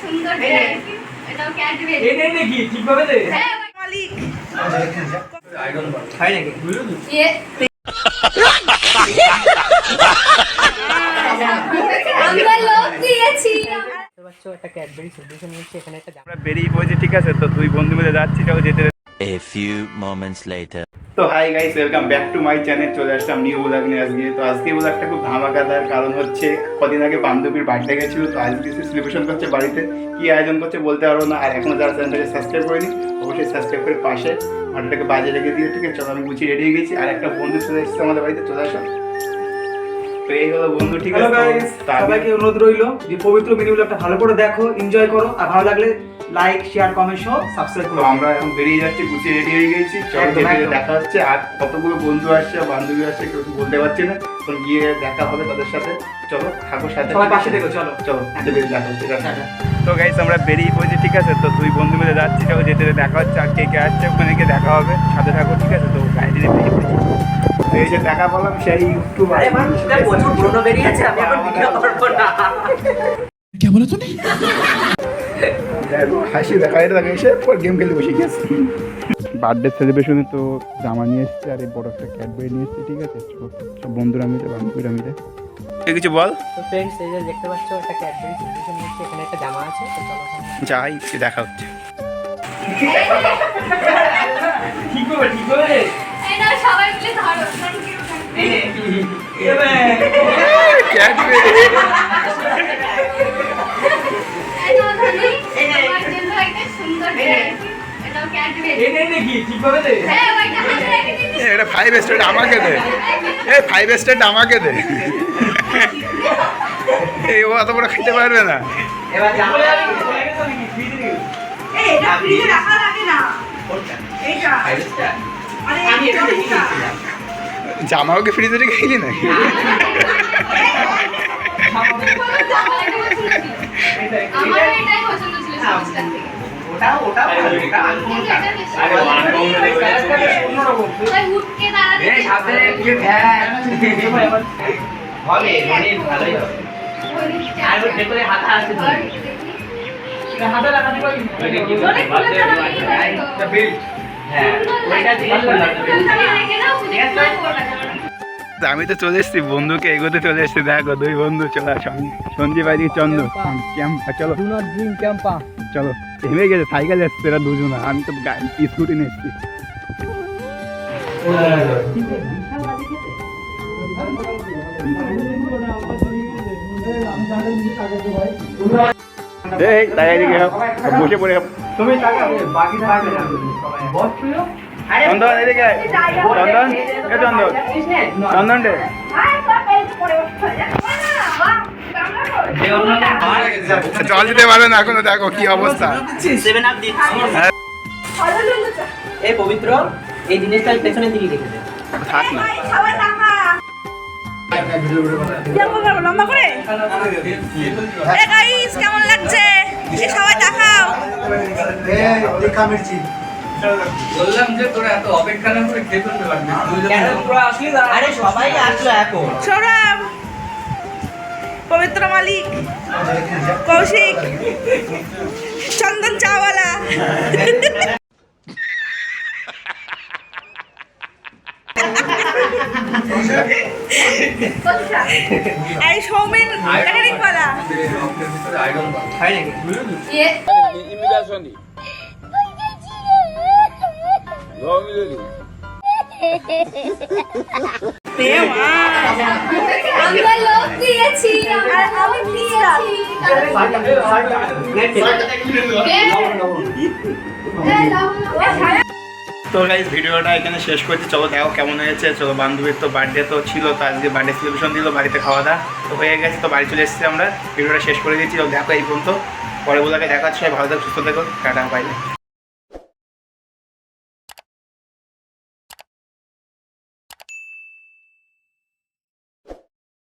সুন্দর এটাও ক্যাডবেরি এটাই নাকি ঠিকভাবে দে। হ্যাঁ মালিক। খাই নাকি ইয়ে। আমরা লোক দিয়েছি। আমরা বেরিয়ে পড়েছি ঠিক আছে? তো দুই বন্ধু মিলে যাচ্ছি যেতে A few moments later. তো hi guys welcome back to my channel চলে আসলাম নিউ ব্লগ নিয়ে আজকে। তো আজকে ব্লগটা খুব ধামাকাদার কারণ হচ্ছে, কদিন আগে বান্ধবীর বার্থডে গেছিল, তো আজকে কিছু সেলিব্রেশন করছে বাড়িতে। কি আয়োজন করছে বলতে পারব না, আর এখনও যারা চ্যানেলটাকে সাবস্ক্রাইব করেনি, অবশ্যই সাবস্ক্রাইব করে পাশে ঘন্টাটাকে বাজে রেখে দিয়ে ঠিক আছে? চলো আমি গুছিয়ে রেডি হয়ে গেছি, আর একটা বন্ধু চলে এসেছে আমাদের বাড়িতে, চলে আসো। তো এই হলো বন্ধু ঠিক আছে সবাইকে অনুরোধ রইল যে পবিত্র মিনি ব্লগটা ভালো করে দেখো এনজয় করো আর ভালো লাগলে লাইক শেয়ার কমেন্ট সহ সাবস্ক্রাইব করো। আমরা এখন বেরিয়ে যাচ্ছি গুছিয়ে রেডি হয়ে গেছি। চলো। দেখা হচ্ছে আর কতগুলো বন্ধু আসছে বান্ধবী আসছে কেউ বলতে পারছি না তো গিয়ে দেখা হবে তাদের সাথে। চলো থাকো সাথে সবাই পাশে থেকো চলো। চলো যেতে যেতে দেখা হচ্ছে টাটা। তো গাইস আমরা বেরিয়ে পড়েছি ঠিক আছে? তো দুই বন্ধু মিলে যাচ্ছি চলো যেতে যেতে দেখা হচ্ছে আর কে কে আসছে ওখানে গিয়ে দেখা হবে। সাথে থাকো ঠিক আছে? তো গাড়ি বেরিয়ে পড়েছি। তো এই যে দেখা পেলাম সেই ইউটিউব প্রচুর পুরনো বেরিয়েছে আমি এখন ভিডিও করব না। হাসি দেখা এটা দেখা এসে পর গেম খেলতে বসে গেছে। বার্থডে সেলিব্রেশনে তো জামা নিয়ে এসেছে আর এই বড় একটা ক্যাডবেরি নিয়ে এসেছে ঠিক আছে? সব বন্ধুরা মিলে বান্ধবীরা মিলে। কিছু বল? তো এই যে দেখতে পাচ্ছ একটা ক্যাডবেরি এখানে একটা জামা আছে তো চলো যাই দেখা হচ্ছে। ঠিক হবে ঠিক হবে এটা ফাইভ স্টার আমাকে দে। এই ফাইভ স্টার আমাকে দে। এই ও অত বড় খেতে পারবে না। এটা ফ্রিজে রাখা লাগে না। এইটা। আরে জামাও কি ফ্রিজে রেখে খেলি নাকি? হাতা লাগাতে ফেলা হয়ে ওইটা আমি তো চলে এসেছি বন্ধুকে এগোতে চলে এসেছি। দেখো দুই বন্ধু চলে আসো সঞ্জীব আইদি চন্দ্র। ক্যাম্প। চলো। ক্যাম্পা। চলো থেমে গেছে সাইকেল এসছে এরা দুজনা। আমি তো স্কুটি নিয়ে এসেছি। এই তাই বসে পড়ে। তুমি টাকা বাকি থাকবে না বস ছিল চন্দন এদিকে চন্দন এ চন্দন। চন্দন কামড়া জল দিতে পারবে না এখনও দেখো কি অবস্থা। সেভেন আপ দিচ্ছি ভালো লুলু চা এই পবিত্র এই জিনিসটা পেছনের দিকে রেখে দে থাক না। সবাই টাকা কেমন করব লম্বা করে? কেমন লাগছে? এ সবাই দেখাও বললাম যে তোরা এত অপেক্ষা না করে খেয়ে ফেলতে পারবি আরে সবাই আসলো এখন। সৌরভ! পবিত্র মালিক। কৌশিক! চন্দন চাওয়ালা। এই সৌমিন ক্যাটারিং আইডল খাই নাকি মা আমরা লোক দিয়েছি আমরা লোক দিয়েছি তো গাইজ ভিডিওটা এখানে শেষ করছি। চলো দেখো কেমন হয়েছে। চলো বান্ধবীর তো বার্থডে তো ছিল, তো আজকে বার্থডে সেলিব্রেশন দিল, বাড়িতে খাওয়া দাওয়া তো হয়ে গেছে। তো বাড়ি চলে এসেছি আমরা। ভিডিওটা শেষ করে দিয়েছি দেখো এই পর্যন্ত। পরে বলে দেখাচ্ছি ভালো থাকো, সুস্থ থাকো। টাটা বাইরে